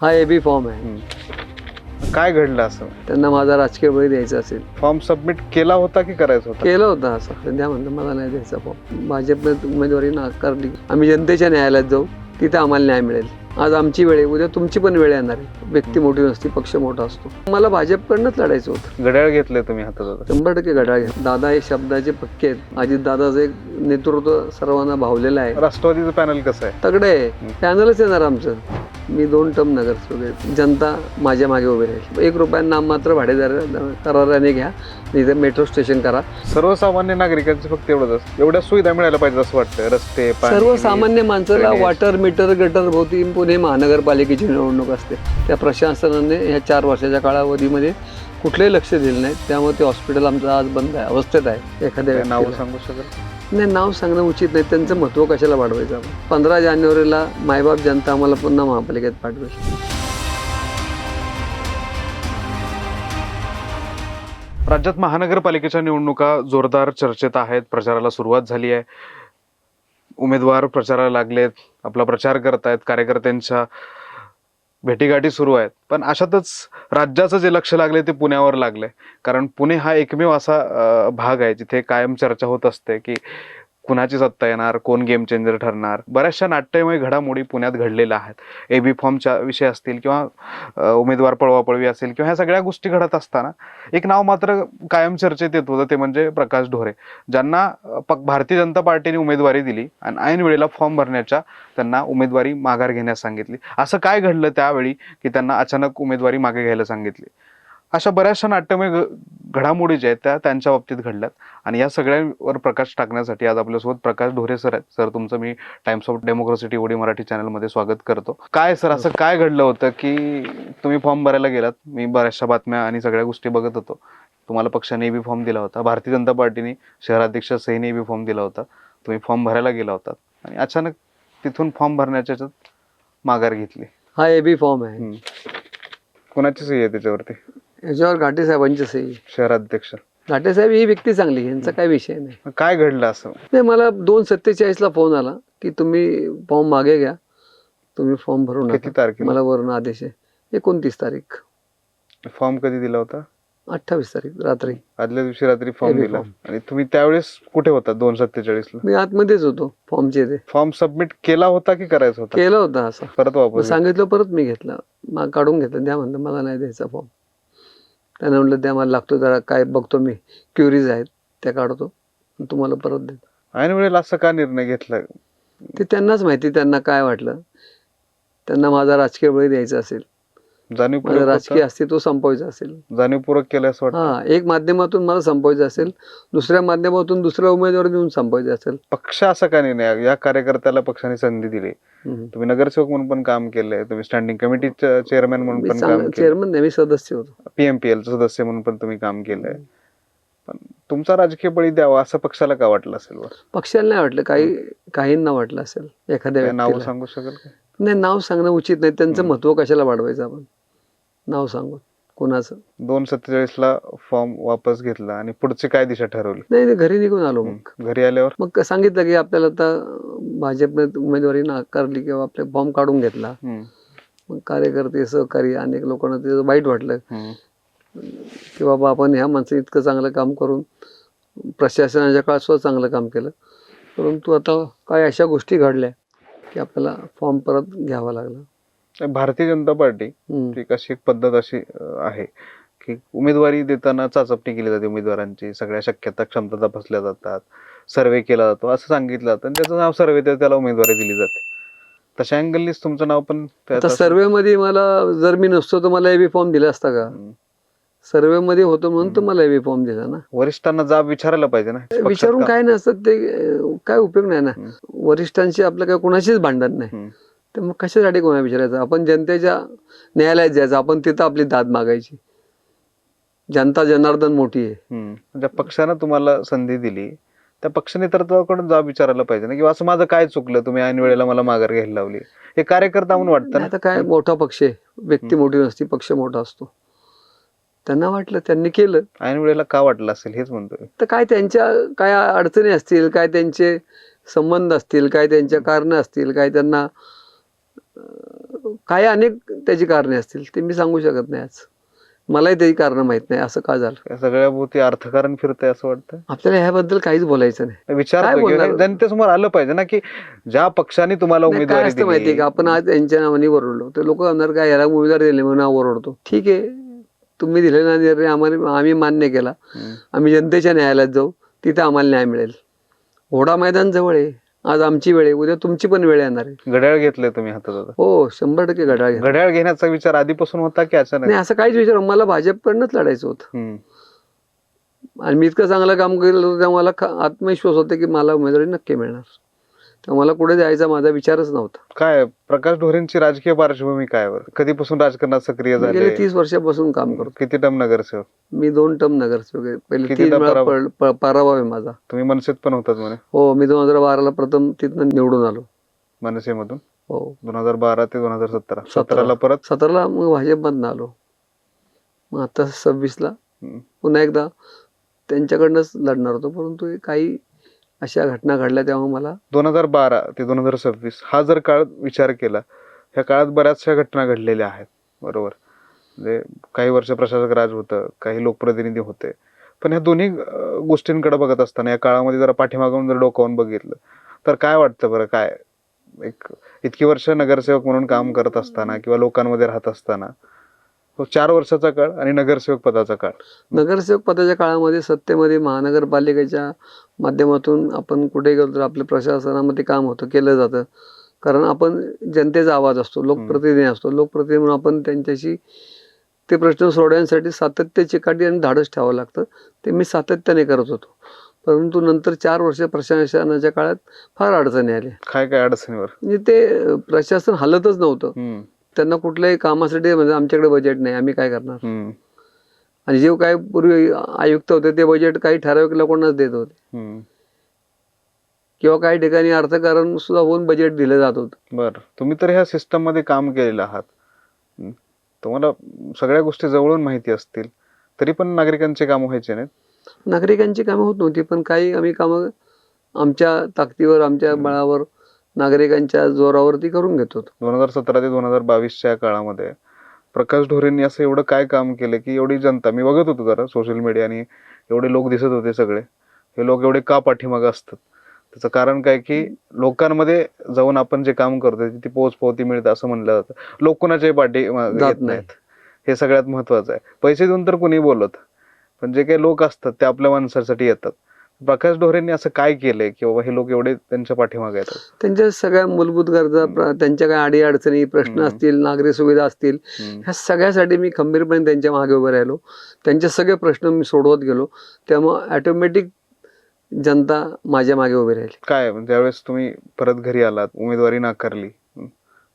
हा A B form आहे. काय घडलं असं? त्यांना माझा राजकीय बळी द्यायचा असेल. फॉर्म सबमिट केला होता की करायचा होता? केलं होतं असं. द्या म्हणलं मला नाही द्यायचा फॉर्म भाजपने उमेदवारी नाकारली आम्ही जनतेच्या न्यायालयात जाऊ. तिथे आम्हाला न्याय मिळेल. आज आमची वेळ आहे. उद्या तुमची पण वेळ येणार आहे. व्यक्ती मोठी नसती पक्ष मोठा असतो. मला भाजपकडनंच लढायचं होतं. घड्याळ घेतलंय तुम्ही हातात. शंभर टक्के घड्याळ घ्या दादा हे शब्दाचे पक्के आहेत. अजित दादाचं एक नेतृत्व सर्वांना भावलेलं आहे. राष्ट्रवादीचं पॅनल कसं आहे? तगडे आहे. पॅनलच येणार आमचं. मी दोन टर्म नगरसेवक आहे. जनता माझ्या मागे उभी राहील. एक रुपया नाम मात्र भाडेदार कराराने घ्या इथे मेट्रो स्टेशन करा. सर्वसामान्य नागरिकांचं फक्त एवढंच. एवढ्या सुविधा मिळायला पाहिजे असं वाटतं रस्ते सर्वसामान्य माणसाला. वॉटर मीटर गटर भोवती पुणे महानगरपालिकेची निवडणूक असते. त्या प्रशासनाने ह्या चार वर्षाच्या कालावधीमध्ये कुठलंही लक्ष दिलं नाही. त्यामुळे ते हॉस्पिटल आमचं आज बंद आहे. अवस्थेत आहे. एखाद्या नाव. सांगू शकाल? नाही नाव सांगणं उचित नाही. त्यांचं महत्त्व कशाला वाढवायचं आपण? पंधरा जानेवारीला मायबाप जनता आम्हाला पुन्हा महापालिकेत पाठवेल. राज्यात महानगरपालिकेच्या निवडणुका जोरदार चर्चेत आहेत. प्रचाराला सुरुवात झाली आहे. उमेदवार प्रचाराला लागलेत. आपला प्रचार करतायत. कार्यकर्त्यांच्या भेटीगाठी सुरू आहेत. पण अशातच राज्याचं जे लक्ष लागले ते पुण्यावर लागले कारण पुणे हा एकमेव असा भाग आहे जिथे कायम चर्चा होत असते की कुणाची सत्ता येणार? कोण गेम चेंजर ठरणार? बऱ्याचशा नाट्यमय घडामोडी पुण्यात घडलेल्या आहेत. ए बी फॉर्मच्या विषय असतील किंवा उमेदवार पळवापळवी असेल किंवा ह्या सगळ्या गोष्टी घडत असताना एक नाव मात्र कायम चर्चेत येत होतं ते म्हणजे प्रकाश ढोरे. ज्यांना पक- भारतीय जनता पार्टीने उमेदवारी दिली आणि ऐन वेळेला फॉर्म भरण्याच्या त्यांना उमेदवारी माघार घेण्यास सांगितली. असं काय घडलं त्यावेळी की त्यांना अचानक उमेदवारी मागे घ्यायला सांगितली? अशा बऱ्याचशा नाट्यमय घ- घडामोडी ज्या आहेत त्या त्यांच्या बाबतीत घडल्यात. आणि या सगळ्यांवर प्रकाश टाकण्यासाठी आज आपल्यासोबत प्रकाश ढोरे सर आहेत. सर तुमचं मी Times of Democracy TOD Marathi चॅनलमध्ये स्वागत करतो. काय सर असं काय घडलं होतं की तुम्ही फॉर्म भरायला गेलात? मी बऱ्याचशा बातम्या आणि सगळ्या गोष्टी बघत होतो. तुम्हाला पक्षाने बी फॉर्म दिला होता. भारतीय जनता पार्टीने शहराध्यक्ष सहीने बी फॉर्म दिला होता. तुम्ही फॉर्म भरायला गेला होता. आणि अचानक तिथून फॉर्म भरण्याच्या माघार घेतली. हा ए बी फॉर्म आहे. कोणाची सही आहे त्याच्यावरती? याच्यावर घाटे साहेबांची सही. शहराध्यक्ष. घाटे साहेब ही व्यक्ती चांगली यांचा काही विषय नाही. काय घडलं असं? नाही मला दोन सत्तेचाळीसला फोन आला की तुम्ही फॉर्म मागे घ्या. तुम्ही फॉर्म भरू किती नका तारखेला? मला वरून आदेश आहे. एकोणतीस तारीख. फॉर्म कधी दिला होता? अठ्ठावीस तारीख रात्री. आदल्या दिवशी रात्री फॉर्म दिला. form. आणि तुम्ही त्यावेळेस कुठे होता दोन सत्तेचाळीस ला मी आतमध्येच होतो फॉर्मचे ते. फॉर्म सबमिट केला होता की करायचा होता? केलं होतं असं. परत मग वापस सांगितलं परत मी घेतलं. मग काढून घेतलं. द्या म्हणलं मला नाही द्यायचा फॉर्म. त्यानं म्हटलं द्या मला लागतो जरा काय बघतो मी क्युरीज आहेत त्या काढतो तुम्हाला परत देतो. ऐन वेळेला असं का निर्णय घेतला? ते त्यांनाच माहिती त्यांना काय वाटलं? त्यांना माझा राजकीय बळी द्यायचा असेल. जाणीवपूर्वक राजकीय? अस्तित्व संपवायचं असेल. जाणीवपूर्वक केलं असं वाटतं. हा एक माध्यमातून मला संपवायचं असेल दुसऱ्या माध्यमातून दुसऱ्या उमेदवार देऊन संपवायचं असेल. पक्ष असा का निर्णय? या कार्यकर्त्याला पक्षाने संधी दिली. तुम्ही नगरसेवक म्हणून पण काम केलंय तुम्ही स्टँडिंग कमिटीचे चेअरमॅन म्हणून पण काम चेअरमन नाही मी सदस्य होतो. पीएमपीएल सदस्य म्हणून पण तुम्ही काम केलंय. पण तुमचा राजकीय बळी द्यावा असं पक्षाला का वाटलं असेल? पक्षाला नाही वाटलं काही काहींना वाटलं असेल एखाद्या नाव सांगू शकाल का? नाही नाव सांगणं उचित नाही त्यांचं. महत्त्व कशाला वाढवायचं आपण? नाव सांगून कोणाचं? दोन सत्तेचाळीस ला फॉर्म वापस घेतला आणि पुढची काय दिशा ठरवली? नाही नाही घरी निघून आलो मग. घरी आल्यावर? मग सांगितलं की आपल्याला आता भाजपने उमेदवारी नाकारली किंवा आपले फॉर्म काढून घेतला. मग कार्यकर्ते सहकारी अनेक लोकांना ते वाईट वाटलं. की बाबा आपण ह्या माणसाने इतकं चांगलं काम करून प्रशासनाच्या काळात सुद्धा चांगलं काम केलं. परंतु आता काय अशा गोष्टी घडल्या की आपल्याला फॉर्म परत घ्यावा लागला. भारतीय जनता पार्टी. एक अशी एक पद्धत अशी अं, आहे की उमेदवारी देताना चाचपणी केली जाते उमेदवारांची सगळ्या शक्यता क्षमता तपासल्या जातात सर्वे केला जातो असं सांगितलं जातं आणि त्याचं नाव सर्वे त्याला उमेदवारी दिली जाते तशा अँगलनीच तुमचं नाव पण त्यात आता असं- सर्वे मध्ये मला जर मी नसतो तर मला एबी फॉर्म दिला असता का हम्म. सर्वे मध्ये होतो म्हणून तर मला एबी फॉर्म दिला ना वरिष्ठांना जाब विचारायला पाहिजे ना पक्षात विचारून काय नसतं ते अं, काय उपयोग नाही ना हम्म. वरिष्ठांशी आपलं काय कोणाशीच भांडण नाही हम्म. तर मग कशासाठी कोणा विचारायचं आपण जनतेच्या न्यायालयात जायचं आपण तिथं आपली दाद मागायची. जनता जनार्दन मोठी आहे. ज्या पक्षानं तुम्हाला संधी दिली त्या पक्ष नेतृत्वाकडून जाब विचारायला पाहिजे ना किंवा असं माझं काय चुकलं तुम्ही ऐन वेळेला मला माघार घ्यायला लावली. हे कार्यकर्ता म्हणून वाटतं आता काय मोठा पक्ष आहे. व्यक्ती मोठी नसती पक्ष मोठा असतो. त्यांना वाटलं त्यांनी केलं. ऐन वेळेला का वाटलं असेल हेच म्हणतोय. तर काय त्यांच्या काय अडचणी असतील काय त्यांचे संबंध असतील काय त्यांच्या कारण असतील काय त्यांना काही अनेक त्याची कारणे असतील ते मी सांगू शकत नाही आज. मलाही त्याची कारणं माहीत नाही असं का झालं? या सगळ्या भोवती अर्थकारण फिरतंय असं वाटतं? आपल्याला ह्याबद्दल काहीच बोलायचं नाही. विचार काय बोलणार? जनतेसमोर आलं पाहिजे ना की ज्या पक्षाने तुम्हाला नाही, काय उमेदवारी असतं माहितीये दिली का? आपण आज यांच्या नावाने ओरडलो तर लोक म्हणणार काय याला उमेदवार दिले म्हणून ओरडतो ठीक आहे. तुम्ही दिलेला निर्णय आम्हाला आम्ही मान्य केला. हम्म. आम्ही जनतेच्या न्यायालयात जाऊ. तिथे आम्हाला न्याय मिळेल. घोडा मैदान जवळ आहे. आज आमची वेळ आहे. उद्या तुमची पण वेळ येणार आहे. घड्याळ घेतलंय तुम्ही हातात आता. हो शंभर टक्के घड्याळ घ्या घड्याळ घेण्याचा विचार आधीपासून होता की अचानक? नाही असं काहीच विचार मला भाजपकडनंच लढायचं होतं. हम्म. आणि मी इतकं चांगलं काम केलं होतं तेव्हा मला ख- आत्मविश्वास होता की मला उमेदवारी नक्की मिळणार. तेव्हा मला पुढे जायचा माझा विचारच नव्हता. काय प्रकाश ढोरेंची राजकीय पार्श्वभूमी काय कधीपासून राजकारणात सक्रिय गेले झाले? तीस वर्षापासून काम करतो. किती टर्म नगरसेवक? मी दोन टर्म नगरसेवक आहे. पहिले तीन वेळा पराभव? पड- प- पराभव आहे माझा. तुम्ही मनसेत पण होतात म्हणे? हो मी दोन हजार बाराला प्रथम तिथनं निवडून आलो. मनसेमधून? हो. दोन हजार बारा ते दोन हजार सतरा. सतरा. सतराला परत? सतराला मग भाजपमधनं आलो. मग आता सव्वीसला. हम्म. पुन्हा एकदा त्यांच्याकडनंच लढणार होतो. परंतु हे काही अशा घटना घडल्या तेव्हा मला दोन हजार बारा ते दोन हजार सव्वीस हा जर काळ विचार केला ह्या काळात बऱ्याचशा घटना घडलेल्या आहेत बरोबर. म्हणजे काही वर्ष प्रशासक राज होतं काही लोकप्रतिनिधी होते. पण ह्या दोन्ही गोष्टींकडे बघत असताना या काळामध्ये जरा पाठीमागून जर डोकावून बघितलं तर काय वाटतं बरं? काय? एक इतकी वर्ष नगरसेवक म्हणून काम करत असताना किंवा लोकांमध्ये राहत असताना तो चार वर्षाचा काळ आणि नगरसेवक पदाचा काळ. नगरसेवक पदाच्या काळामध्ये सत्तेमध्ये महानगरपालिकेच्या माध्यमातून आपण कुठे गेलो तर आपल्या प्रशासनामध्ये काम होतं केलं जातं. कारण आपण जनतेचा आवाज असतो लोकप्रतिनिधी असतो. लोकप्रतिनिधी म्हणून आपण त्यांच्याशी ते प्रश्न सोडवण्यासाठी सातत्य चिकाटी आणि धाडस ठेवावं लागतं. ते मी सातत्याने करत होतो. परंतु नंतर चार वर्ष प्रशासनाच्या काळात फार अडचणी आल्या. काय काय अडचणीवर? म्हणजे ते प्रशासन हलतच नव्हतं. त्यांना कुठल्याही कामासाठी म्हणजे आमच्याकडे बजेट नाही. आम्ही काय करणार? आणि जे काय पूर्वी आयुक्त होते ते बजेट काही ठराविक लोकांनाच देत होते. किंवा काही ठिकाणी अर्थकारण सुद्धा होऊन बजेट दिलं जात होतं. बर. तुम्ही तर ह्या सिस्टममध्ये काम केलेलं आहात. तुम्हाला सगळ्या गोष्टी जवळून माहिती असतील. तरी पण नागरिकांचे काम व्हायचे नाहीत. नागरिकांची कामं होत नव्हती पण काही आम्ही कामं आमच्या ताकदीवर आमच्या बळावर नागरिकांच्या जोरावरती करून घेत दोन हजार सतरा ते दोन हजार बावीसच्या काळामध्ये प्रकाश ढोरेंनी असं एवढं काय काम केलं की एवढी जनता मी बघत होतो जरा सोशल मीडियाने एवढे लोक दिसत होते सगळे. हे लोक एवढे का पाठीमागं असतात? त्याचं कारण काय की लोकांमध्ये जाऊन आपण जे काम करतोय ती पोच पावती मिळतं असं म्हणलं जातं. लोक कोणाच्याही पाठी येत नाहीत. हे सगळ्यात महत्वाचं आहे. पैसे देऊन तर कोणी बोलत. पण जे काही लोक असतात ते आपल्या माणसासाठी येतात. प्रकाश ढोरेंनी असं काय केलंय? की बाबा हे लोक एवढे त्यांच्या पाठीमागे येतात त्यांच्या सगळ्या मूलभूत गरजा त्यांच्या काय अडी अडचणी प्रश्न. असतील नागरी सुविधा असतील. ह्या सगळ्यासाठी मी खंबीरपणे त्यांच्या मागे उभे राहिलो. त्यांचे सगळे प्रश्न मी सोडवत गेलो. त्यामुळे ऑटोमॅटिक जनता माझ्या मागे उभी राहिली. काय म्हणजे ज्यावेळेस तुम्ही परत घरी आलात उमेदवारी नाकारली.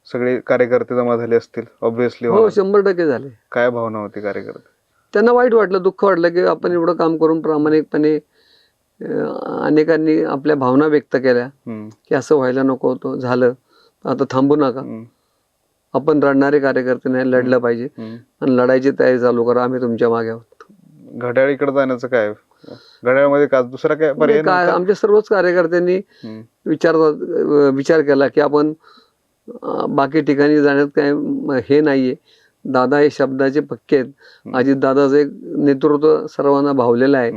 सगळे कार्यकर्ते जमा झाले असतील ऑब्विसली हो शंभर टक्के झाले. काय भावना होती कार्यकर्ते? त्यांना वाईट वाटलं दुःख वाटलं की आपण एवढं काम करून प्रामाणिकपणे अनेकांनी आपल्या भावना व्यक्त केल्या. की असं व्हायला नको होतं झालं आता थांबू नका. आपण रडणारे कार्यकर्ते नाही लढलं पाहिजे. आणि लढायची तयारी चालू करा आम्ही तुमच्या मागे आहोत घड्याळीकडे जाण्याचं काय घड्याळमध्ये का दुसरा काय पर्याय म्हणजे काय? आमच्या सर्वच कार्यकर्त्यांनी. विचार विचार केला की आपण बाकी ठिकाणी जाण्यात काय हे नाहीये दादा हे शब्दाचे पक्के आहेत. अजित दादाचं एक नेतृत्व सर्वांना भावलेलं आहे.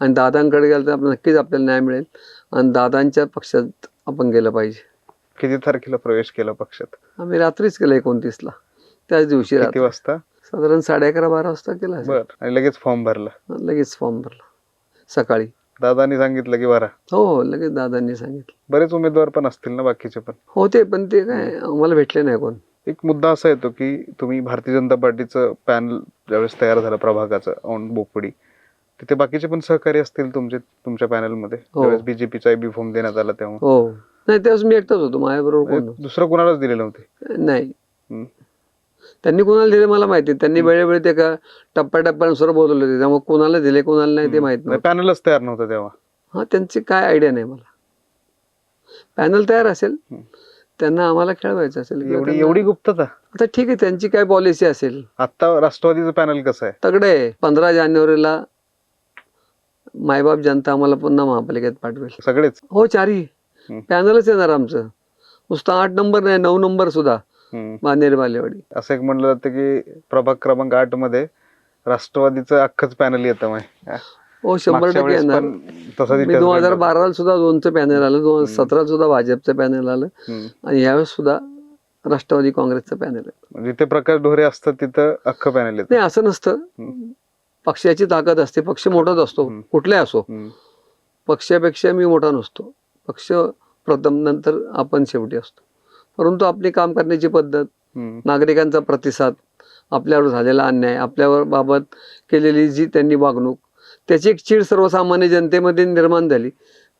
आणि दादांकडे गेलं तर नक्कीच आपल्याला न्याय मिळेल. आणि दादांच्या पक्षात आपण गेलं पाहिजे. किती तारखेला प्रवेश केला पक्षात? आम्ही रात्रीच केलं एकोणतीसला. त्याच दिवशी किती रात्री. वाजता? साधारण साडे अकरा बारा वाजता केला. बर. आणि लगेच फॉर्म भरला? लगेच फॉर्म भरला. सकाळी. दादानी सांगितलं की भरा. हो हो लगेच दादांनी सांगितलं. बरेच उमेदवार पण असतील ना बाकीचे पण? होते पण ते काय आम्हाला भेटले नाही कोण. एक मुद्दा असा येतो की तुम्ही भारतीय जनता पार्टीचं पॅनल ज्यावेळेस तयार झालं प्रभागाचं औंध बोपडी तिथे बाकीचे पण सहकारी असतील तुमचे तुमच्या पॅनलमध्ये? बीजेपीचा बी फॉर्म देण्यात आला तेव्हा. हो. नाही त्यावेळेस मी एकटाच होतो माझ्याबरोबर म्हणजे दुसरं कोणालाच दिले नव्हते. नाही. त्यांनी कोणाला दिले मला माहिती. त्यांनी वेळोवेळी ते का टप्प्याटप्प्यानुसार बोलवले होते. त्यामुळे कोणाला दिले कोणाला नाही ते माहीत नव्हतं. पॅनलच तयार नव्हतं तेव्हा. हा त्यांची काय आयडिया नाही मला. पॅनल तयार असेल. त्यांना आम्हाला खेळवायचं असेल किंवा एवढी त्यांना- एवढी गुप्तता? आता ठीक आहे त्यांची काय पॉलिसी असेल? आता राष्ट्रवादीचं पॅनल कसं आहे? तगडे आहे. पंधरा जानेवारीला मायबाप जनता आम्हाला पुन्हा महापालिकेत पाठवेल. सगळेच? हो चारी हम्म. पॅनलच येणार आमचं. नुसतं आठ नंबर नाही नऊ नंबर सुद्धा. हम्म. बानेर बालेवाडी. असं एक म्हणलं जातं की प्रभाग क्रमांक आठमध्ये राष्ट्रवादीचं अख्खच पॅनल येतं हो शंभर टक्के येणार मी दोन हजार. बाराला सुद्धा दोनचं पॅनल आलं दोन हजार. सतराला सुद्धा भाजपचं पॅनल आलं. आणि यावेळेस सुद्धा राष्ट्रवादी काँग्रेसचं पॅनल आहे म्हणजे जिथे प्रकाश ढोरे असतात तिथं अख्खं पॅनल नाही असं नसतं. पक्षाची ताकद असते पक्ष मोठाच असतो. कुठलाही असो. पक्षापेक्षा मी मोठा नसतो पक्ष प्रथम नंतर आपण शेवटी असतो परंतु आपली काम करण्याची पद्धत. नागरिकांचा प्रतिसाद आपल्यावर झालेला अन्याय आपल्यावर बाबत केलेली जी त्यांनी वागणूक त्याची एक चीड सर्वसामान्य जनतेमध्ये निर्माण झाली.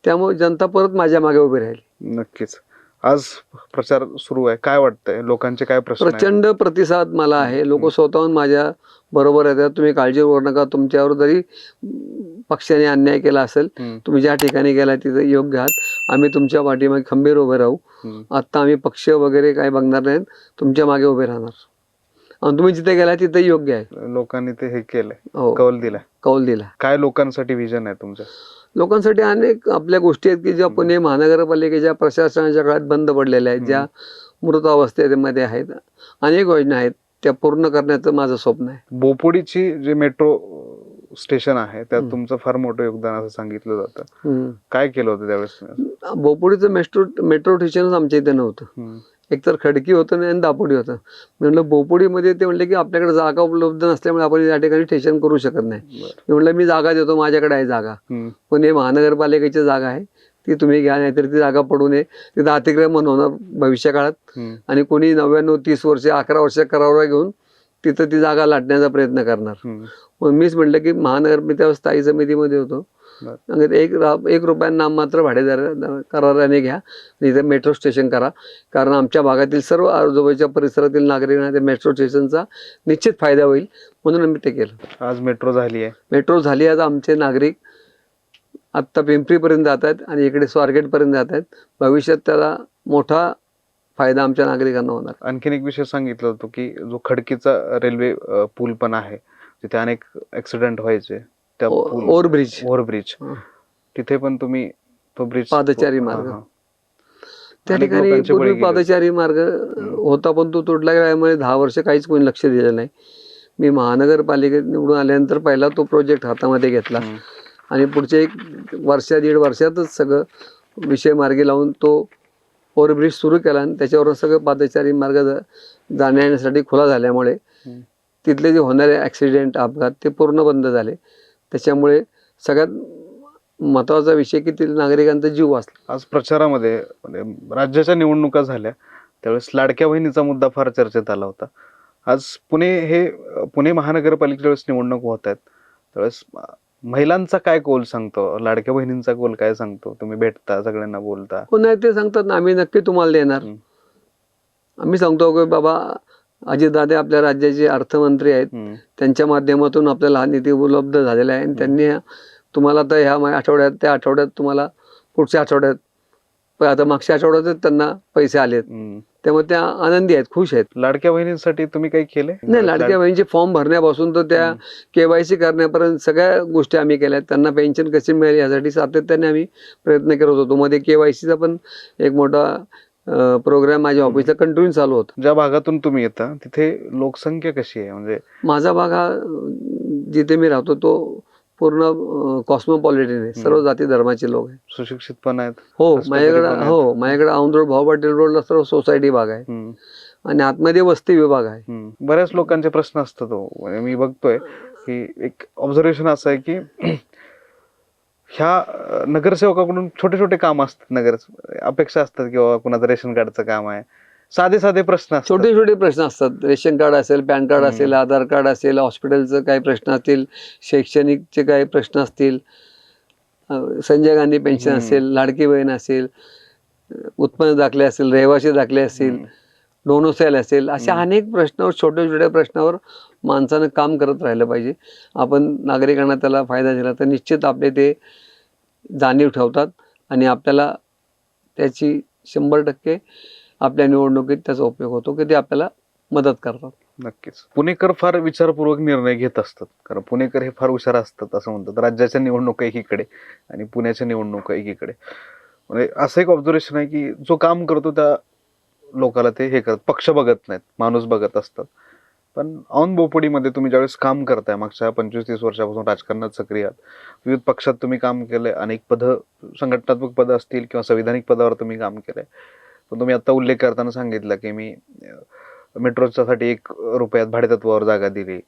त्यामुळे जनता परत माझ्या मागे उभी राहिली. नक्कीच. आज प्रचार सुरू आहे. काय वाटतंय? लोकांचे काय प्रश्न? प्रचंड प्रतिसाद मला आहे. लोक स्वतःहून माझ्या बरोबर येतात. तुम्ही काळजी करू नका. तुमच्यावर जरी पक्षाने अन्याय केला असेल. तुम्ही ज्या ठिकाणी गेला तिथे योग्य आहात आम्ही तुमच्या पाठीमागे खंबीर उभे राहू. आत्ता आम्ही पक्ष वगैरे काय बघणार नाहीत. तुमच्या मागे उभे राहणार. आणि तुम्ही जिथे गेला तिथे योग्य आहे. लोकांनी ते हे केलंय. हो. कौल दिलाय कौल दिला. काय लोकांसाठी विजन आहे तुमचं? लोकांसाठी अनेक आपल्या गोष्टी आहेत की ज्या पुणे महानगरपालिकेच्या प्रशासनाच्या काळात बंद पडलेल्या आहेत ज्या मृत अवस्थेमध्ये आहेत. अनेक योजना आहेत त्या पूर्ण करण्याचं माझं स्वप्न आहे. बोपोडीची जे मेट्रो स्टेशन आहे त्यात हम्म. तुमचं फार मोठं योगदान असं सांगितलं जातं. काय केलं होतं त्यावेळेस? बोपोडीचं मेट्रो मेट्रो स्टेशनच आमच्या इथे नव्हतं. हम्म. एकतर खडकी होतं आणि दापोडी होतं मी म्हणलं बोपोडीमध्ये ते म्हणले की आपल्याकडे जागा उपलब्ध नसल्यामुळे आपण या ठिकाणी स्टेशन करू शकत नाही बरं. मी म्हणलं मी जागा देतो माझ्याकडे आहे जागा. पुणे महानगरपालिकेची जागा आहे ती तुम्ही घ्या नाहीतर ती जागा पडू नये तिथं अतिक्रमण होणार भविष्य काळात. आणि कोणी नव्याण्णव तीस वर्ष अकरा वर्ष करावर घेऊन तिथं ती जागा लाटण्याचा प्रयत्न करणार. मग मीच म्हटलं की महानगर मी त्यावेळेस स्थायी समितीमध्ये होतो. सांगितलं, एक एक रुपयांना मात्र भाडेदार कराराने घ्या. इथं मेट्रो स्टेशन करा. कारण आमच्या भागातील सर्व आजूबाजूच्या परिसरातील नागरिकांना त्या मेट्रो स्टेशनचा निश्चित फायदा होईल म्हणून आम्ही ते केलं. आज मेट्रो झाली आहे. मेट्रो झाली आज आमचे नागरिक आत्ता पिंपरीपर्यंत जात आहेत आणि इकडे स्वारगेटपर्यंत जात आहेत. भविष्यात त्याला मोठा फायदा आमच्या नागरिकांना होणार. आणखीन एक विषय सांगितलं होतं की जो खडकीचा रेल्वे पूल पण आहे तिथे अनेक ऍक्सिडेंट व्हायचे. त्या ओ- पूल ओव्हरब्रिज ओव्हरब्रिज हं. तिथे पण तुम्ही तो ब्रिज पादचारी मार्ग. त्या अनेक ठिकाणी लोकांचे बळी पूर्वी गेले. पादचारी मार्ग होता पण तो तुटला गेल्यामुळे दहा वर्ष काहीच कोणी लक्ष दिलं नाही मी महानगरपालिकेत निवडून आल्यानंतर पहिला तो प्रोजेक्ट हातामध्ये घेतला आणि पुढच्या एक वर्षा दीड वर्षातच सगळं विषय मार्गी लावून तो ओव्हरब्रिज सुरू केला आणि त्याच्यावर सगळं पादचारी मार्ग जा- जाण्या येण्यासाठी खुला झाल्यामुळे. तिथले जे होणारे ॲक्सिडेंट अपघात ते पूर्ण बंद झाले त्याच्यामुळे सगळ्यात महत्त्वाचा विषय की ते नागरिकांचा जीव वाचला. आज प्रचारामध्ये म्हणजे राज्याच्या निवडणुका झाल्या त्यावेळेस लाडक्या बहिणीचा मुद्दा फार चर्चेत आला होता. आज पुणे हे पुणे महानगरपालिकेच्या वेळेस निवडणूक होत आहेत. त्यावेळेस महिलांचा काय कोल सांगतो? लाडक्या बहिणींचा कोल काय सांगतो? तुम्ही भेटता सगळ्यांना बोलता. हो नाही ते सांगतात ना आम्ही नक्की तुम्हाला देणार. आम्ही सांगतो की बाबा अजितदादा आपल्या राज्याचे अर्थमंत्री आहेत. त्यांच्या माध्यमातून आपल्याला हा निधी उपलब्ध झालेला आहे. आणि त्यांनी तुम्हाला तर ह्या आठवड्यात त्या आठवड्यात तुम्हाला पुढच्या आठवड्यात आता मागच्या आठवड्यातच त्यांना पैसे आलेत. त्यामुळे त्या आनंदी आहेत खुश आहेत. लाडक्या बहिणींसाठी तुम्ही काही केले? नाही लाडक्या बहिणीचे फॉर्म भरण्यापासून तर त्या केवायसी करण्यापर्यंत सगळ्या गोष्टी आम्ही केल्या. आहेत. त्यांना पेन्शन कशी मिळेल यासाठी सातत्याने आम्ही प्रयत्न करत होतो. मध्ये केवायसीचा पण एक मोठा प्रोग्राम माझ्या ऑफिसला कंटिन्यू चालू होता ज्या भागातून तुम्ही येता तिथे लोकसंख्या कशी आहे म्हणजे माझा भाग हा जिथे मी राहतो तो पूर्ण कॉस्मोपॉलिटन आहे सर्व जाती धर्माचे लोक आहेत सुशिक्षित पण आहेत हो माझ्याकडे. हो माझ्याकडे औंध भाऊ पाटील रोडला सर्व सोसायटी भाग आहे. आणि आतमध्ये वस्ती विभाग आहे. बऱ्याच लोकांचे प्रश्न असतात हो. म्हणजे मी बघतोय की एक ऑब्झर्वेशन असं आहे की ह्या नगरसेवकाकडून छोटे छोटे काम असतात नगर अपेक्षा असतात की बाबा कुणाचं रेशन कार्डचं काम आहे साधे साधे प्रश्न असतात छोटे छोटे प्रश्न असतात रेशन कार्ड असेल पॅन कार्ड. असेल आधार कार्ड असेल हॉस्पिटलचं काही प्रश्न असतील शैक्षणिकचे काही प्रश्न असतील संजय गांधी पेन्शन. असेल लाडकी बहीण असेल उत्पन्न दाखले असेल रहिवासी दाखले असतील. डोनोसेल असेल अशा. अनेक प्रश्नावर छोट्या छोट्या प्रश्नावर माणसानं काम करत राहिलं पाहिजे आपण नागरिकांना त्याला फायदा दिला तर निश्चित आपले ते जाणीव ठेवतात आणि आपल्याला त्याची शंभर टक्के आपल्या निवडणुकीत त्याचा उपयोग होतो की ते आपल्याला मदत करतात. नक्कीच. पुणेकर फार विचारपूर्वक निर्णय घेत असतात. कारण पुणेकर हे फार हुशार असतात असं म्हणतात. राज्याच्या निवडणुका एकीकडे आणि पुण्याच्या निवडणुका एकीकडे. म्हणजे असं एक ऑब्झर्वेशन आहे की जो काम करतो त्या लोकाला ते हे करत पक्ष बघत नाहीत. माणूस बघत असतात. पण औन बोपडीमध्ये तुम्ही ज्यावेळेस काम करताय मागच्या पंचवीस तीस वर्षापासून राजकारणात सक्रिय आहात विविध पक्षात तुम्ही काम केलंय अनेक पदं संघटनात्मक पद असतील किंवा संविधानिक पदावर तुम्ही काम केलंय. पण तुम्ही आता उल्लेख करताना सांगितलं की मी मेट्रोच्या साठी एक रुपयात भाडेतत्वावर जागा दिली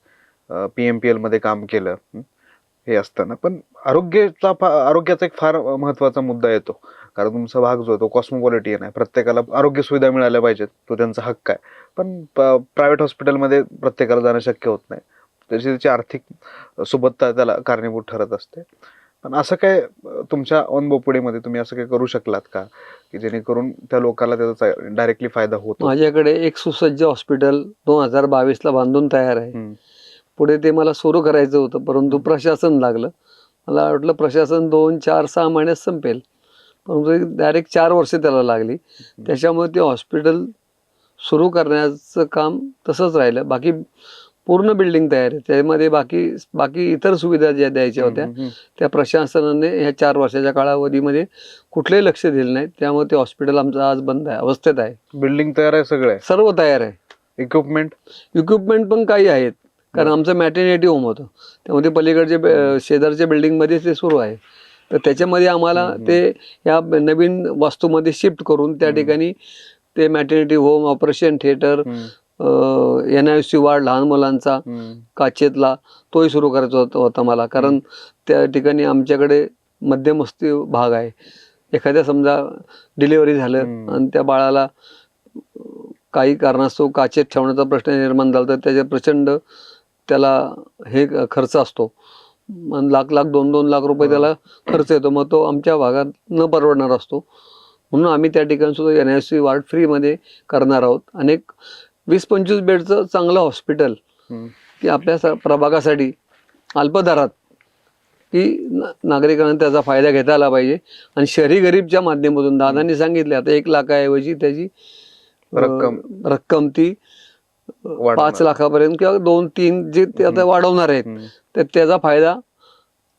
पी एम पी मध्ये काम केलं हे असताना. पण आरोग्याचा फा- आरोग्याचा एक फार महत्त्वाचा मुद्दा येतो. कारण तुमचा भाग जो आहे तो कॉस्मोपॉलिटियन आहे. प्रत्येकाला आरोग्य सुविधा मिळाल्या पाहिजेत. तो त्यांचा हक्क आहे. पण प्रायव्हेट हॉस्पिटलमध्ये प्रत्येकाला जाणं शक्य होत नाही. त्याची त्याची आर्थिक सुबत्ता त्याला कारणीभूत ठरत असते. पण असं काय तुमच्या ऑनबोपडीमध्ये तुम्ही असं काय करू शकलात का? की जेणेकरून त्या लोकांना त्याचा डायरेक्टली फायदा होतो? माझ्याकडे एक सुसज्ज हॉस्पिटल दोन हजार बावीसला बांधून तयार आहे. पुढे ते मला सुरू करायचं होतं परंतु प्रशासन लागलं. मला वाटलं प्रशासन दोन चार सहा महिन्यात संपेल. परंतु डायरेक्ट चार वर्ष त्याला लागली. त्याच्यामुळे ते हॉस्पिटल सुरू करण्याचं काम तसंच राहिलं. बाकी पूर्ण बिल्डिंग तयार आहे. त्यामध्ये बाकी बाकी इतर सुविधा ज्या द्यायच्या होत्या. त्या प्रशासनाने ह्या चार वर्षाच्या कालावधीमध्ये कुठलंही लक्ष दिलं नाही त्यामुळे ते हॉस्पिटल आमचं आज बंद आहे. अवस्थेत आहे. बिल्डिंग तयार आहे सगळं? सर्व तयार आहे. इक्विपमेंट इक्विपमेंट पण काही आहेत. कारण आमचं मॅटर्निटी होम होतं. त्यामध्ये पलीकडचे शेजारच्या बिल्डिंगमध्ये ते सुरू आहे. तर त्याच्यामध्ये आम्हाला. ते या नवीन वास्तूमध्ये शिफ्ट करून त्या. ठिकाणी ते maternity home operation theatre N I C ward लहान मुलांचा काचेतला तोही सुरू करायचा होता होता मला कारण त्या ठिकाणी आमच्याकडे मध्यमस्ती भाग आहे एखाद्या समजा डिलिव्हरी झालं. आणि त्या बाळाला काही कारणास्तव काचेत ठेवण्याचा प्रश्न निर्माण झाला तर त्याच्या प्रचंड त्याला हे खर्च असतो लाख लाख दोन दोन लाख रुपये. त्याला खर्च येतो. मग तो आमच्या भागात न परवडणार असतो. म्हणून आम्ही त्या ठिकाणी सुद्धा एन एस सी वार्ड फ्रीमध्ये करणार आहोत. अनेक वीस पंचवीस बेडचं चांगलं हॉस्पिटल की आपल्या प्रभागासाठी अल्प दरात की नागरिकांना त्याचा फायदा घेता आला पाहिजे. आणि शहरी गरीबच्या माध्यमातून दादांनी सांगितले आता एक लाखाऐवजी त्याची रक्कम. रक्कम ती पाच लाखापर्यंत किंवा दोन तीन जे ते आता वाढवणार आहेत तर त्याचा फायदा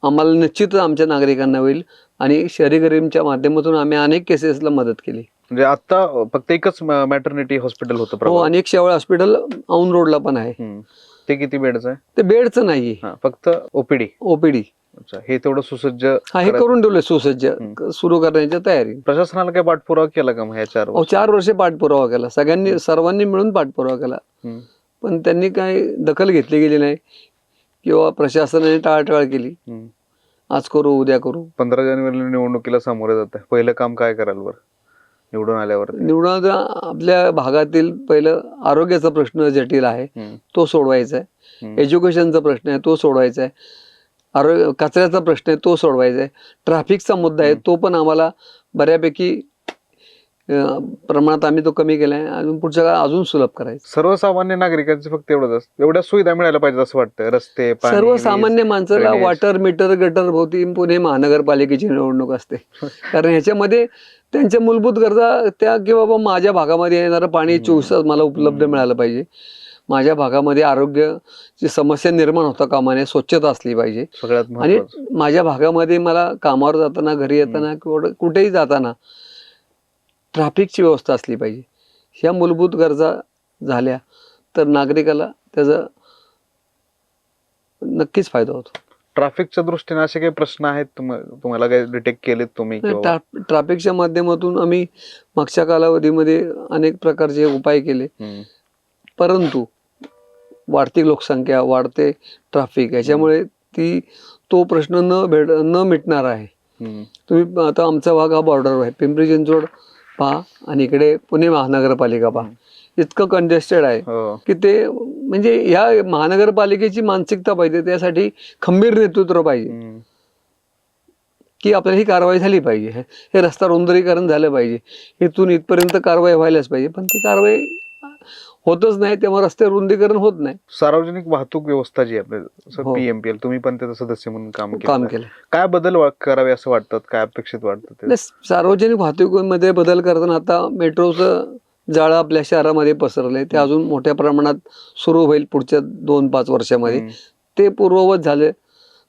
आम्हाला निश्चितच आमच्या नागरिकांना होईल आणि शहरी गरीबच्या माध्यमातून आम्ही अनेक केसेसला मदत केली. म्हणजे आता फक्त एकच मॅटर्निटी हॉस्पिटल होतं हो. अनेक शेवळ हॉस्पिटल औन रोडला पण आहे. ते किती बेडचं आहे? ते बेडचं नाही फक्त ओपीडी ओपीडी अच्छा हे तेवढं सुसज्ज हा हे. करून ठेवले सुसज्ज. सुरू करण्याच्या तयारी प्रशासनाला काय पाठपुरावा केला का मग ह्या चार अहो वर्षात? चार वर्षे पाठपुरावा केला. सगळ्यांनी सर्वांनी मिळून पाठपुरावा केला. हम्म. पण त्यांनी काही दखल घेतली गेली नाही. किंवा प्रशासनाने टाळाटाळ केली. हम्म. आज करू उद्या करू. पंधरा जानेवारीला निवडणुकीला सामोरे जात आहे पहिलं काम काय कराल बरं? निवडून आल्यावर. निवडून आपल्या भागातील पहिलं आरोग्याचा प्रश्न जटिल आहे. तो सोडवायचा आहे. एज्युकेशनचा प्रश्न आहे. तो सोडवायचा आहे. आरोग्य कचऱ्याचा प्रश्न आहे तो सोडवायचा आहे ट्रॅफिकचा मुद्दा आहे. तो पण आम्हाला बऱ्यापैकी प्रमाणात आम्ही तो कमी केला आहे अजून पुढच्या काळात अजून सुलभ करायचं सर्वसामान्य नागरिकांचे फक्त एवढंच असतं एवढ्या सुविधा मिळायला पाहिजे असं वाटतं रस्ते पाणी, सर्वसामान्य माणसाला drainage. वॉटर मीटर गटर भोवती पुणे महानगरपालिकेची निवडणूक असते कारण ह्याच्यामध्ये त्यांच्या मूलभूत गरजा त्या की बाबा माझ्या भागामध्ये येणारं पाणी. चोवीस तास मला उपलब्ध. मिळालं पाहिजे माझ्या भागामध्ये आरोग्याची समस्या निर्माण होता कामा नये स्वच्छता असली पाहिजे. सगळ्यात आणि माझ्या भागामध्ये मला कामावर जाताना घरी येताना किंवा कुठेही जाताना ट्रॅफिकची व्यवस्था असली पाहिजे. ह्या मूलभूत गरजा झाल्या तर नागरिकाला त्याचा नक्कीच फायदा होतो. ट्रॅफिकच्या दृष्टीने असे काही प्रश्न आहेत तुम- तुम्हाला काही डिटेक्ट केलेत तुम्ही ट्रॅफिकच्या माध्यमातून आम्ही मागच्या कालावधीमध्ये अनेक प्रकारचे उपाय केले. परंतु वाढती लोकसंख्या वाढते ट्रॅफिक याच्यामुळे ती तो प्रश्न न भेट न मिटणार आहे. तुम्ही आता आमचा भाग हा बॉर्डर आहे. पिंपरी चिंचवड पहा आणि इकडे पुणे महानगरपालिका पहा. इतकं कंजेस्टेड आहे हो. की ते म्हणजे ह्या महानगरपालिकेची मानसिकता पाहिजे त्यासाठी खंबीर नेतृत्व पाहिजे. की आपल्याला ही कारवाई झाली पाहिजे. हे- हे रस्ता रुंदरीकरण झालं पाहिजे. इथून इथपर्यंत कारवाई व्हायलाच पाहिजे. पण ती कारवाई होतच नाही तेव्हा रस्ते रुंदीकरण होत नाही. सार्वजनिक वाहतूक व्यवस्था जी आहे हो. पीएमपीएल तुम्ही पण त्याचं सदस्य म्हणून काम काम केलं. काय बदल करावे असं वाटतात? काय अपेक्षित वाटतं सार्वजनिक वाहतुकीमध्ये बदल करताना आता मेट्रोचं जाळं आपल्या शहरामध्ये पसरलंय. ते अजून मोठ्या प्रमाणात सुरू होईल पुढच्या दोन पाच वर्षामध्ये. ते पूर्ववत झाले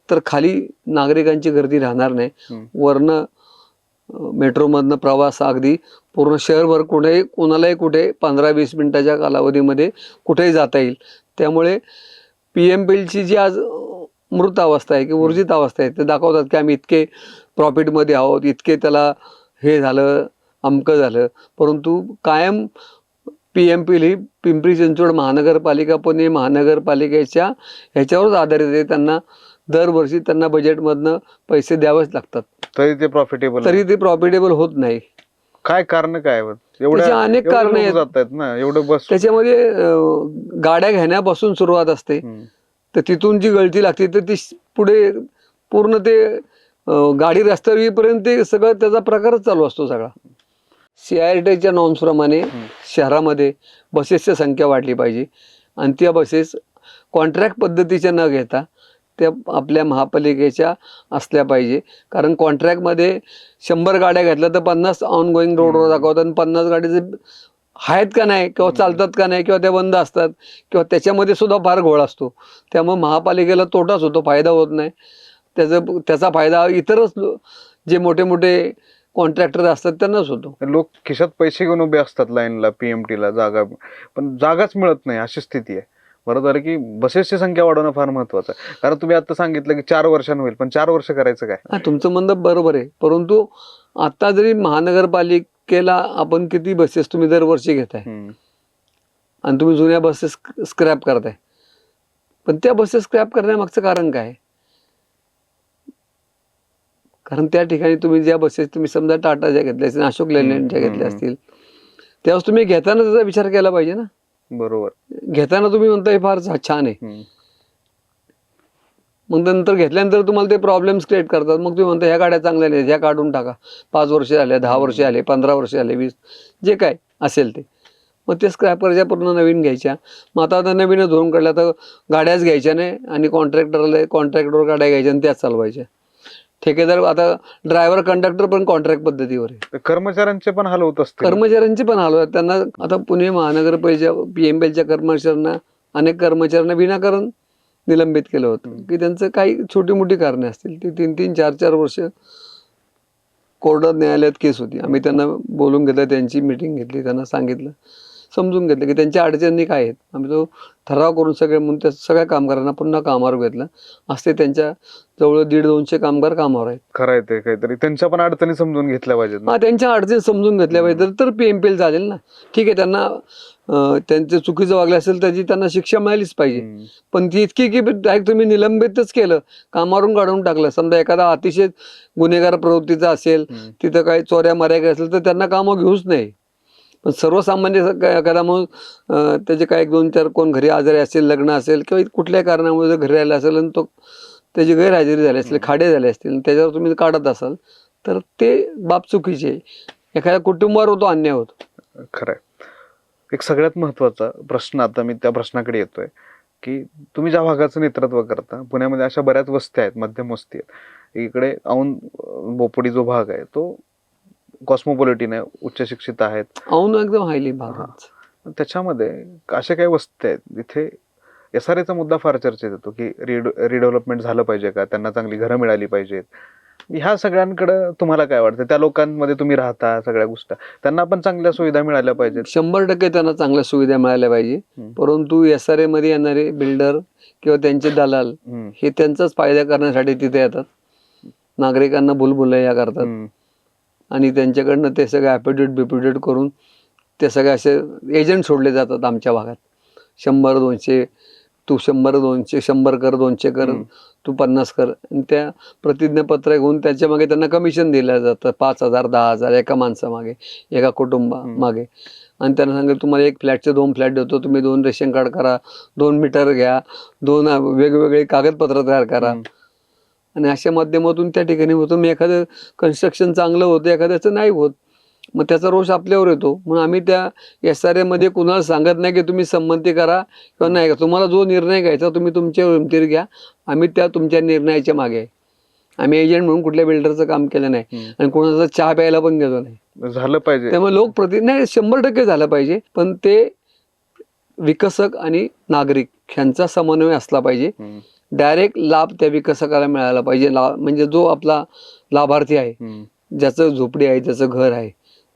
तर खाली नागरिकांची गर्दी राहणार नाही. वरनं मेट्रोमधनं प्रवास अगदी पूर्ण शहरभर कुठेही कोणालाही कुठे पंधरा वीस मिनटाच्या कालावधीमध्ये कुठेही जाता येईल. त्यामुळे पी एम पीलची जी आज मृत अवस्था आहे की ऊर्जित अवस्था आहे ते दाखवतात की आम्ही इतके प्रॉफिटमध्ये आहोत इतके त्याला हे झालं अमकं झालं. परंतु कायम पी एम पील ही पिंपरी चिंचवड महानगरपालिका पुणे महानगरपालिकेच्या ह्याच्यावरच आधारित आहे. त्यांना दरवर्षी त्यांना बजेटमधनं पैसे द्यावेच लागतात. तरी ते प्रॉफिटेबल तरी ते प्रॉफिटेबल होत नाही. काय कारण काय? त्याची अनेक एवढे कारणं आहेत. ना एवढं बस त्याच्यामध्ये गाड्या घेण्यापासून सुरुवात असते. तर तिथून जी गळती लागते तर ती पुढे पूर्ण ते गाडी रस्त्यावर येईपर्यंत ते सगळं त्याचा प्रकारच चालू असतो सगळा. सी आय टीच्या नॉर्म्सप्रमाणे शहरामध्ये बसेसची संख्या वाढली पाहिजे. आणि त्या बसेस कॉन्ट्रॅक्ट पद्धतीच्या न घेता त्या आपल्या महापालिकेच्या असल्या पाहिजे. कारण कॉन्ट्रॅक्टमध्ये शंभर गाड्या घेतल्या तर पन्नास ऑन गोईंग रोडवर दाखवतात आणि पन्नास गाडीचे आहेत का नाही किंवा चालतात का नाही किंवा त्या बंद असतात किंवा त्याच्यामध्ये सुद्धा फार घोळ असतो. त्यामुळे महापालिकेला तोटाच होतो फायदा होत नाही. त्याचं त्याचा फायदा इतरच जे मोठे मोठे कॉन्ट्रॅक्टर असतात त्यांनाच होतो. लोक खिशात पैसे घेऊन उभे असतात लाईनला पीएमटी ला जागा पण जागाच मिळत नाही अशी स्थिती आहे. बरोबर आहे की बसेसची संख्या वाढवणं फार महत्वाचं आहे. कारण तुम्ही आता सांगितलं की चार वर्षांनी होईल पण चार वर्ष करायचं काय? हा तुमचं म्हणणं बरोबर आहे. परंतु आता जरी महानगरपालिकेला आपण किती बसेस तुम्ही दरवर्षी घेताय. आणि तुम्ही जुन्या बसेस स्क्रॅप करताय पण त्या बसेस स्क्रॅप करण्यामागचं कारण काय? कारण त्या ठिकाणी तुम्ही ज्या बसेस तुम्ही समजा टाटाच्या घेतल्या असतील अशोक लेलँडच्या हम्म, घेतल्या. असतील त्यावेळेस तुम्ही घेताना त्याचा विचार केला पाहिजे ना? बरोबर. घेताना तुम्ही म्हणता हे फार छान आहे. मग नंतर घेतल्यानंतर तुम्हाला ते प्रॉब्लेम्स क्रिएट करतात. मग तुम्ही म्हणता ह्या गाड्या चांगल्या नाहीत ह्या काढून टाका. पाच वर्ष झाले दहा वर्ष आले पंधरा वर्ष आले वीस जे काय असेल ते. मग ते स्क्रॅप करायच्या पूर्ण नवीन घ्यायच्या. मग आता आता नवीनच धुवून काढल्या तर गाड्याच घ्यायच्या नाही आणि कॉन्ट्रॅक्टरला कॉन्ट्रॅक्टरवर गाड्या घ्यायच्या आणि त्याच चालवायच्या. ठेकेदार आता ड्रायव्हर कंडक्टर पण कॉन्ट्रॅक्ट पद्धतीवर आहे. तर कर्मचाऱ्यांचे पण हाल होत असतील. कर्मचाऱ्यांचे पण हाल होतात. त्यांना आता पुणे महानगरपालिकेच्या पी एम एलच्या कर्मचाऱ्यांना अनेक कर्मचाऱ्यांना विनाकारण निलंबित केलं होतं. की त्यांचं काही छोटी मोठी कारणे असतील. ती तीन तीन चार चार वर्ष कोर्टात न्यायालयात केस होती. आम्ही त्यांना बोलून घेतलं त्यांची मिटिंग घेतली त्यांना सांगितलं. समजून घेतलं की त्यांच्या अडचणी काय आहेत. आम्ही तो ठराव करून सगळे म्हणून त्या सगळ्या कामगारांना पुन्हा कामावर घेतलं. असते त्यांच्या जवळ दीड दोनशे कामगार कामावर आहेत. खरं आहे ते काहीतरी. त्यांच्या पण अडचणी समजून घेतल्या पाहिजेत. हा त्यांच्या अडचणी समजून घेतल्या पाहिजे तर- तर पी एम पी एल चालेल ना. ठीक आहे त्यांना त्यांचे चुकीचं वागलं असेल त्याची त्यांना शिक्षा मिळालीच पाहिजे. पण ती इतकी की डायरेक्ट तुम्ही निलंबितच केलं. कामावरून काढून टाकलं. समजा एखादा अतिशय गुन्हेगार प्रवृत्तीचा असेल. तिथं काही चोऱ्या माऱ्या काही असेल तर त्यांना कामं घेऊच नाही पण सर्वसामान्य एखादा त्याचे काय एक दोन चार कोण घरी आजारी असेल लग्न असेल किंवा कुठल्याही कारणामुळे जर घरी राहिला असेल आणि तो त्याची गैरहजेरी झाली असेल खाडे झाले असतील त्याच्यावर तुम्ही काढत असाल तर ते बाब चुकीचे आहे. एखाद्या कुटुंबावर होतो अन्याय होतो. खरंय एक सगळ्यात महत्त्वाचा प्रश्न आता मी त्या प्रश्नाकडे येतोय की तुम्ही ज्या भागाचं नेतृत्व करता पुण्यामध्ये अशा बऱ्याच वस्त्या आहेत मध्यम वस्ती आहेत. इकडे अं, बोपोडी जो भाग आहे तो कॉस्मोपॉलिटिन आहे उच्च शिक्षित आहेत. एकदम हायली त्याच्यामध्ये अशा काही वस्त्या आहेत जिथे एस आर एचा मुद्दा फार चर्चेत येतो की रिडेव्हलपमेंट झालं पाहिजे का? त्यांना चांगली घरं मिळाली पाहिजेत. ह्या सगळ्यांकडे तुम्हाला काय वाटतं? त्या लोकांमध्ये तुम्ही राहता सगळ्या गोष्टी. त्यांना पण चांगल्या सुविधा मिळाल्या पाहिजेत. शंभर टक्के त्यांना चांगल्या सुविधा मिळाल्या पाहिजे. परंतु एस आरमध्ये येणारे बिल्डर किंवा त्यांचे दलाल. हे त्यांचाच फायदा करण्यासाठी तिथे येतात. नागरिकांना भुलभुलैया करतात. आणि त्यांच्याकडनं ते सगळे ॲपिट्यूड बिपिट्यूड करून ते सगळे असे एजंट सोडले जातात आमच्या भागात शंभर दोनशे तू शंभर दोनशे शंभर कर दोनशे कर. तू पन्नास कर आणि त्या प्रतिज्ञापत्र घेऊन त्याच्यामागे त्यांना कमिशन दिलं जातं पाच हजार दहा हजार एका माणसामागे एका कुटुंबा हम्म. मागे आणि त्यांना सांगितलं तुम्हाला एक फ्लॅटचे दोन फ्लॅट देतो तुम्ही दोन रेशन कार्ड करा दोन मीटर घ्या दोन वेगवेगळे कागदपत्र तयार करा. आणि अशा माध्यमातून त्या ठिकाणी होतं. मग एखादं कन्स्ट्रक्शन चांगलं होतं एखाद्याचं नाही होत. मग त्याचा रोष आपल्यावर येतो. म्हणून आम्ही त्या एस आर एमध्ये कुणाला सांगत नाही की तुम्ही संमती करा किंवा नाही तुम्हाला जो निर्णय घ्यायचा तुम्ही तुमच्या हिमतीवर घ्या. आम्ही त्या तुमच्या निर्णयाच्या मागे आहे. आम्ही एजंट म्हणून कुठल्या बिल्डरचं काम केलं नाही. आणि कोणाचा चहा प्यायला पण गेलो नाही. झालं पाहिजे. त्यामुळे लोक प्रति नाही शंभर टक्के झालं पाहिजे. पण ते विकसक आणि नागरिक ह्यांचा समन्वय असला पाहिजे. डायरेक्ट लाभ त्या विकसकाला मिळाला पाहिजे. ला म्हणजे जो आपला लाभार्थी आहे. ज्याचं झोपडी आहे ज्याचं घर आहे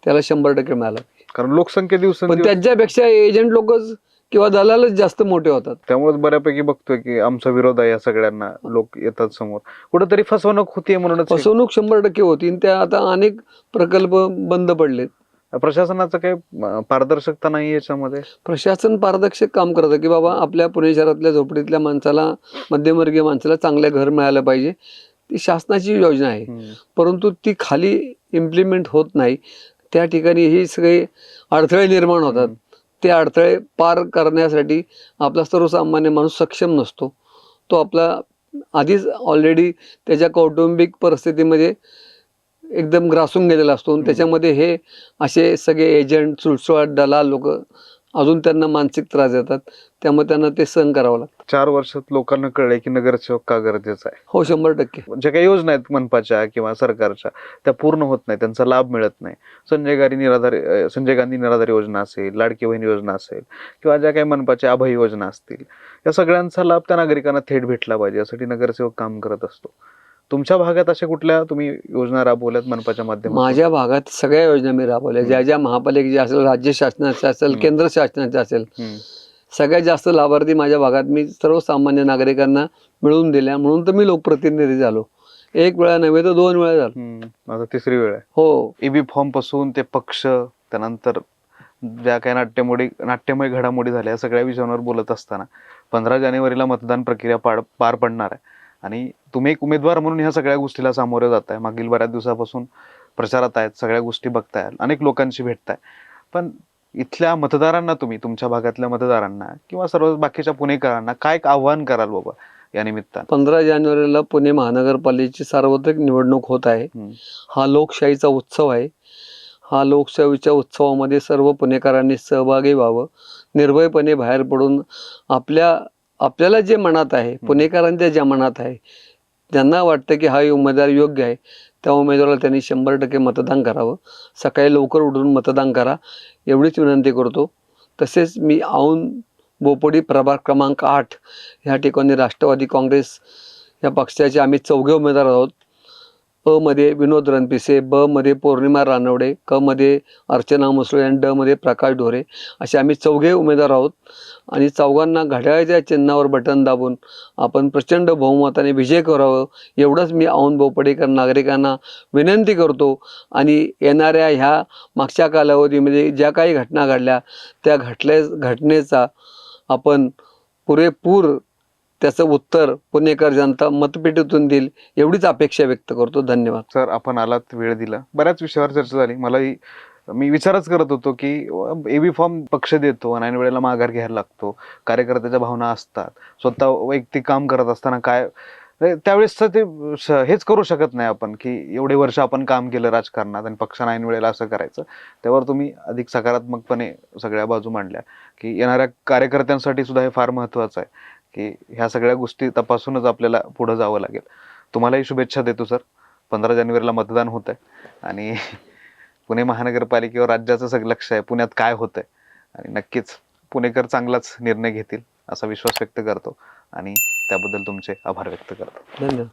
त्याला शंभर टक्के मिळालं कारण लोकसंख्या पण दिवसेंदिवस त्याच्यापेक्षा एजंट लोकच किंवा दलालच जास्त मोठे होतात. त्यामुळे बऱ्यापैकी बघतोय की आमचा विरोध आहे या सगळ्यांना. लोक येतात समोर. कुठेतरी फसवणूक होतीये म्हणूनच हे- फसवणूक शंभर टक्के होती. आणि त्या आता अनेक प्रकल्प बंद पडलेत. प्रशासनाचं काही पारदर्शकता नाही याच्यामध्ये? प्रशासन पारदर्शक काम करतं की बाबा आपल्या पुणे शहरातल्या झोपडीतल्या माणसाला मध्यमवर्गीय माणसाला चांगलं घर मिळालं पाहिजे. ती शासनाची योजना आहे. परंतु ती खाली इम्प्लिमेंट होत नाही. त्या ठिकाणी ही सगळे अडथळे निर्माण होतात. ते अडथळे पार करण्यासाठी आपला सर्वसामान्य माणूस सक्षम नसतो. तो आपला आधीच ऑलरेडी त्याच्या कौटुंबिक परिस्थितीमध्ये एकदम ग्रासून गेलेला असतो. त्याच्यामध्ये हे असे सगळे एजंट सुळसुळाट दलाल लोक अजून त्यांना मानसिक त्रास देतात. त्यामुळे त्यांना ते सहन करावं लागतं. चार वर्षात लोकांना कळलंय की नगरसेवक का गरजेचा आहे. हो शंभर टक्के. ज्या काही योजना आहेत मनपाच्या किंवा सरकारच्या त्या पूर्ण होत नाही त्यांचा लाभ मिळत नाही. संजय गांधी निराधार संजय गांधी निराधार योजना असेल लाडकी बहीण योजना असेल किंवा ज्या काही मनपाच्या अभय योजना असतील या सगळ्यांचा लाभ त्या नागरिकांना थेट भेटला पाहिजे यासाठी नगरसेवक काम करत असतो. तुमच्या भागात अशा कुठल्या तुम्ही योजना राबवल्यात मनपाच्या माध्यमातून? माझ्या भागात सगळ्या योजना मी राबवल्या. ज्या ज्या महापालिकेच्या असेल राज्य शासनाच्या असेल. केंद्र शासनाच्या असेल. सगळ्यात जास्त लाभार्थी माझ्या भागात मी सर्वसामान्य नागरिकांना मिळवून दिल्या. म्हणून तर मी लोकप्रतिनिधी झालो. एक वेळा नव्हे तर दोन वेळा झालो. आता तिसरी वेळ आहे. हो. एबी फॉर्मपासून ते पक्ष त्यानंतर ज्या काही नाट्यमोडी नाट्यमय घडामोडी झाल्या सगळ्या विषयांवर बोलत असताना पंधरा जानेवारीला मतदान प्रक्रिया पार पार पडणार आहे. आणि तुम्ही एक उमेदवार म्हणून ह्या सगळ्या गोष्टीला सामोरे जात आहे मागील बऱ्याच दिवसापासून प्रचारात आहेत सगळ्या गोष्टी बघताय अनेक लोकांशी भेटताय. पण इथल्या मतदारांना तुम्ही तुमच्या भागातल्या मतदारांना किंवा सर्व बाकीच्या पुणेकरांना काय एक आव्हान कराल बाबा या निमित्तानं? पंधरा जानेवारीला पुणे महानगरपालिकेची सार्वत्रिक निवडणूक होत आहे. हा लोकशाहीचा उत्सव आहे. हा लोकशाहीच्या उत्सवामध्ये सर्व पुणेकरांनी सहभागी व्हावं. निर्भयपणे बाहेर पडून आपल्या आपल्याला जे मनात आहे पुणेकरांच्या ज्या मनात आहे ज्यांना वाटतं की हा उमेदवार योग्य आहे त्या उमेदवाराला त्यांनी शंभर टक्के मतदान करावं. सकाळी लवकर उठून मतदान करा एवढीच विनंती करतो. तसेच मी औंध बोपोडी प्रभाग क्रमांक आठ ह्या ठिकाणी राष्ट्रवादी काँग्रेस या पक्षाचे आम्ही चौघे उमेदवार आहोत. अ मध्ये विनोद रणपिसे ब मध्ये पौर्णिमा रानवडे क मध्ये अर्चना मुसळे आणि ड मध्ये प्रकाश ढोरे असे आम्ही चौघे उमेदवार आहोत. आणि चौघांना घड्याळाच्या चिन्हावर बटन दाबून आपण प्रचंड बहुमताने विजय करावं एवढंच मी औन बोपडेकर नागरिकांना विनंती करतो. आणि येणाऱ्या ह्या मागच्या कालावधीमध्ये ज्या काही घटना घडल्या त्या घटल्या घटनेचा आपण पुरेपूर त्याचं उत्तर पुणेकर जनता मतपेटीतून देईल एवढीच अपेक्षा व्यक्त करतो. धन्यवाद. सर आपण आलात वेळ दिला. बऱ्याच विषयावर चर्चा झाली. मलाही मी विचारच करत होतो की एबी फॉर्म पक्ष देतो आणि ऐन वेळेला माघार घ्यायला लागतो. कार्यकर्त्याच्या भावना असतात. स्वतः वैयक्तिक काम करत असताना काय? त्यावेळेस ते हेच करू शकत नाही आपण की एवढे वर्ष आपण काम केलं राजकारणात आणि पक्षानं ऐन वेळेला असं करायचं. त्यावर तुम्ही अधिक सकारात्मकपणे सगळ्या बाजू मांडल्या की येणाऱ्या कार्यकर्त्यांसाठी सुद्धा हे फार महत्त्वाचं आहे की ह्या सगळ्या गोष्टी तपासूनच आपल्याला पुढं जावं लागेल. तुम्हालाही शुभेच्छा देतो सर. पंधरा जानेवारीला मतदान होत आहे आणि पुणे महानगरपालिकेवर राज्याचं सगळं लक्ष आहे. पुण्यात काय होत आहे आणि नक्कीच पुणेकर चांगलाच निर्णय घेतील असा विश्वास व्यक्त करतो. आणि त्याबद्दल तुमचे आभार व्यक्त करतो. धन्यवाद.